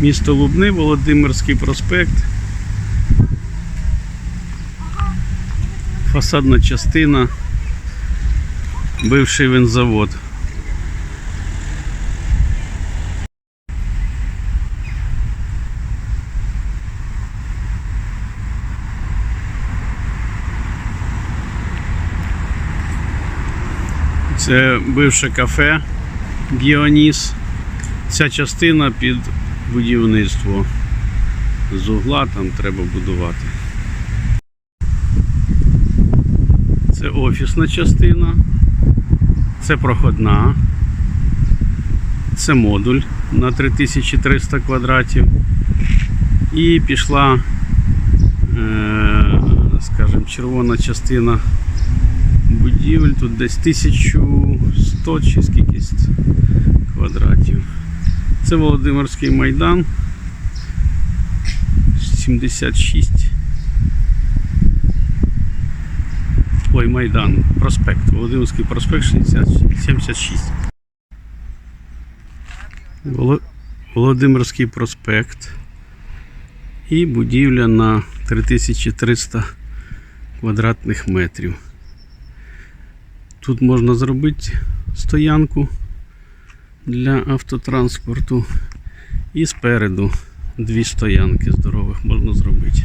Місто Лубни, Володимирський проспект. Фасадна частина. Бивший винзавод. Це бивше кафе Діоніс. Ця частина під будівництво. З угла там треба будувати. Це офісна частина. Це проходна. Це модуль на 3300 квадратів. І пішла, е, скажімо, червона частина будівель. Тут десь 1100 чи скількись квадратів. Це Володимирський майдан. 76. Ой, Майдан, проспект. Володимирський проспект 60, 76. Володимирський проспект. І будівля на 3300 квадратних метрів. Тут можна зробити стоянку для автотранспорту. І спереду дві стоянки здорових можна зробити.